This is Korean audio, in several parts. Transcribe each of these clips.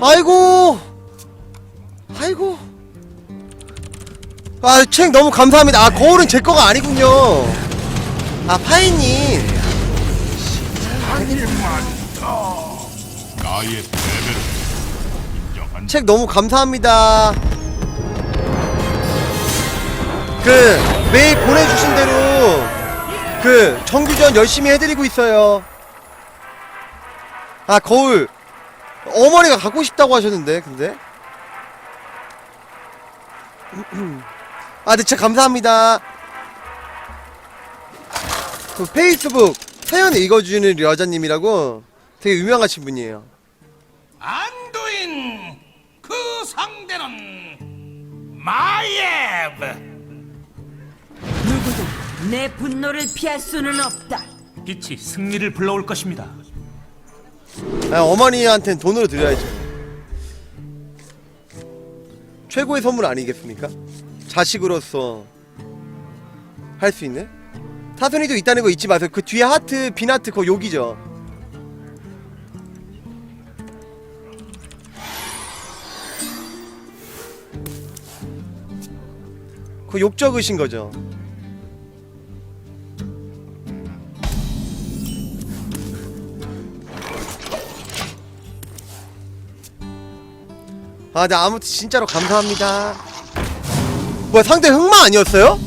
아이고. 아이고. 아책 너무 감사합니다. 아 거울은 제 거가 아니군요. 아 인정한 책 너무 감사합니다. 그 매일 보내주신 대로 그 정규전 열심히 해드리고 있어요. 아 거울 어머니가 갖고 싶다고 하셨는데 근데 아 네, 진짜 감사합니다 그 페이스북 사연 읽어주는 여자님이라고 되게 유명하신 분이에요 안두인 그 상대는 마예브 누구도 내 분노를 피할 수는 없다. 빛이 승리를 불러올 것입니다. 아, 어머니한테는 돈으로 드려야죠. 최고의 선물 아니겠습니까? 자식으로서 할 수 있는? 사순이도 있다는 거 잊지 마세요. 그 뒤에 하트, 빈 하트 그거 욕이죠. 그 욕 적으신 거죠. 아, 네, 아무튼 진짜로 감사합니다. 뭐야, 상대 흑마 아니었어요?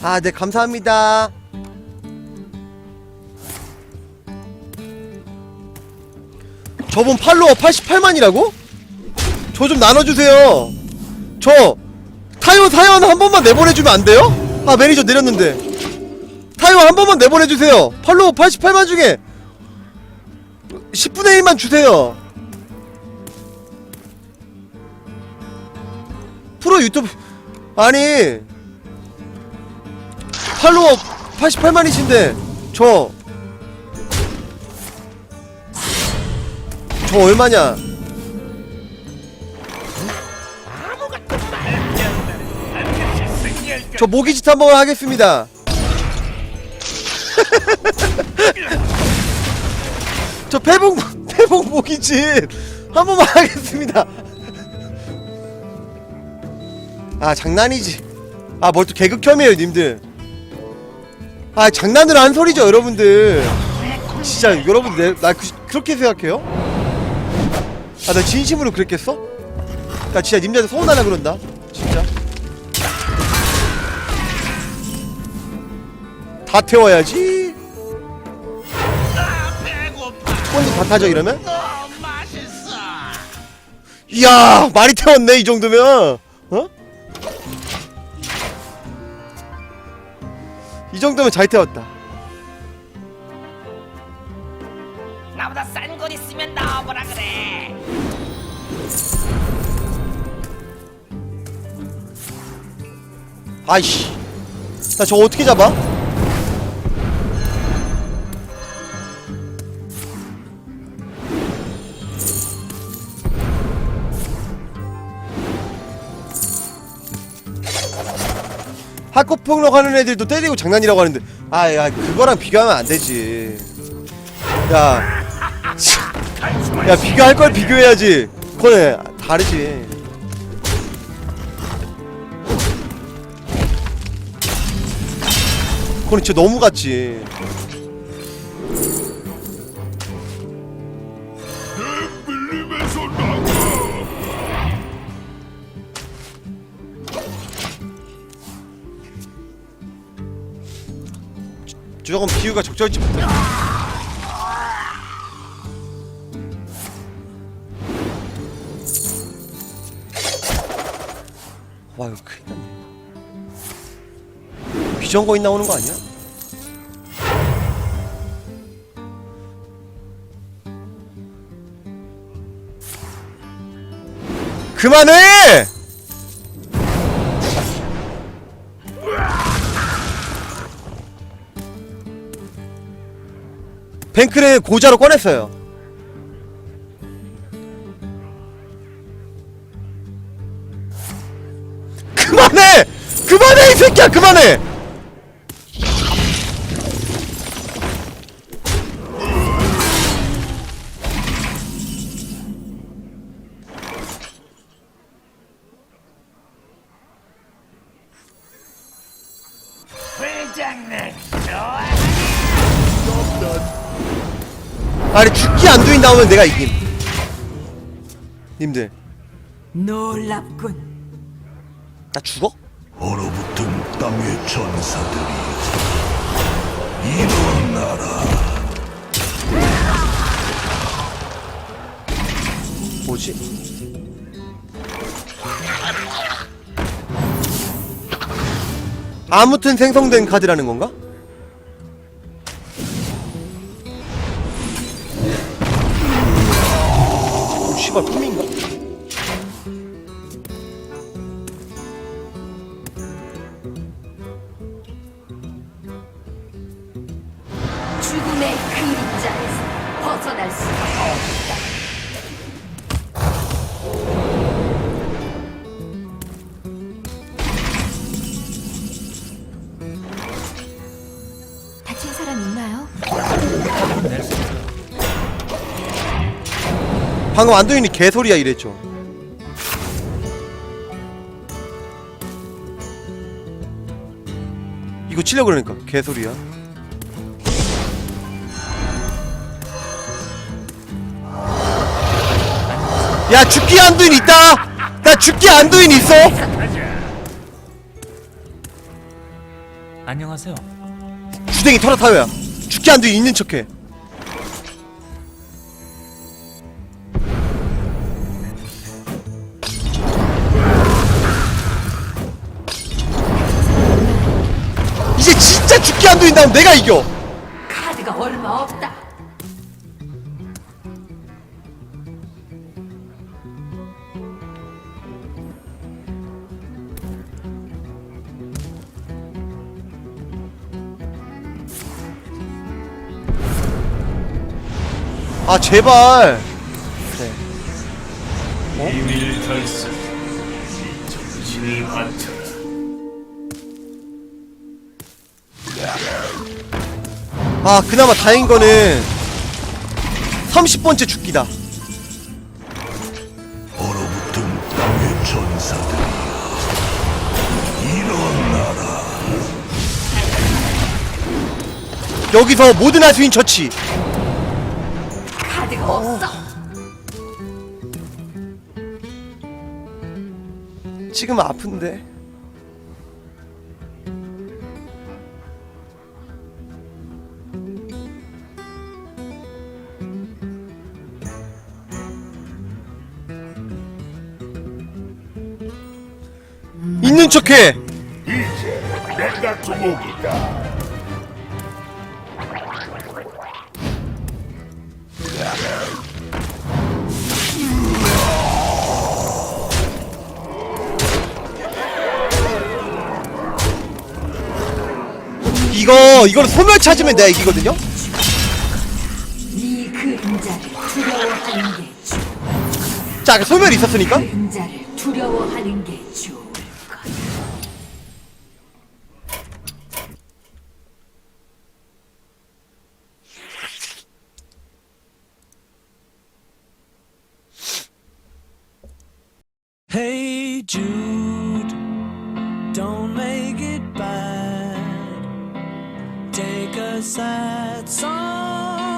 아, 네, 감사합니다. 저분 팔로워 88만이라고? 저 좀 나눠주세요. 저 타요 사연 한 번만 내보내주면 안 돼요? 아 매니저 내렸는데. 타요 한 번만 내보내주세요. 팔로우 88만 중에. 10분의 1만 주세요. 프로 유튜브 아니. 팔로워 88만이신데 저. 저 얼마냐 저 모기짓 한번 하겠습니다. 저 패봉 패봉 모기짓 한 번만 하겠습니다. 아 장난이지. 아 뭘 또 개극혐이에요 님들. 아 장난으로 한 소리죠 여러분들. 진짜 여러분 내, 나 그, 그렇게 생각해요? 아 나 진심으로 그랬겠어? 나 진짜 님들한테 서운하나 그런다. 진짜. 다 태워야지. 손이 다 타져 이러면? 이야 많이 태웠네 이 정도면. 어? 이 정도면 잘 태웠다. 나보다 싼건 있으면 나와보라 그래. 아이씨. 나 저거 어떻게 잡아? 학교폭력 하는 애들도 때리고 장난이라고 하는데. 아 야 그거랑 비교하면 안 되지. 야, 야 비교할 걸 비교해야지. 그거네 다르지. 그건 진짜 너무 같지 조금 비유가 적절치 못해 와 이거 큰일 났네 비전 거인 나오는 거 아니야? 그만해! 뱅크를 고자로 꺼냈어요. 그만해! 그만해 이 새끼야 그만해! 불장난 좋아. 아니 죽기 안두인 나오면 내가 이김 님들 놀랍군. 나 죽어? 얼어붙은 땅의 전사들이 일어나라. 뭐지? 아무튼 생성된 카드라는 건가? 씨발 꿈인가? 죽음의 그림자에서 벗어날 수가 없다. 방금 안도인이 개소리야 이랬죠. 이거 치려고 그러니까 개소리야. 야 죽기 안도인 있다! 나 죽기 안도인 있어! 안녕하세요. 주댕이 털어 타요야. 죽기 안도인 있는 척해 이제 진짜 죽기 안 도인 나오면 내가 이겨 카드가 얼마 없다. 아 제발 비밀 결승. 정신을 바쳐 아 그나마 다행인 거는 30번째 죽기다 얼어붙은 땅의 전사들이 일어나라. 여기서 모든 하수인 처치 카드가 없어. 지금 아픈데 있는 척해 이제 내가 두목이다. 이거 이걸 소멸 찾으면 내가 이기거든요 네 그림자를 두려워하는 게 좋. 자 소멸 있었으니까 그림자를 두려워하는 게좋 don't make it bad. Take a sad song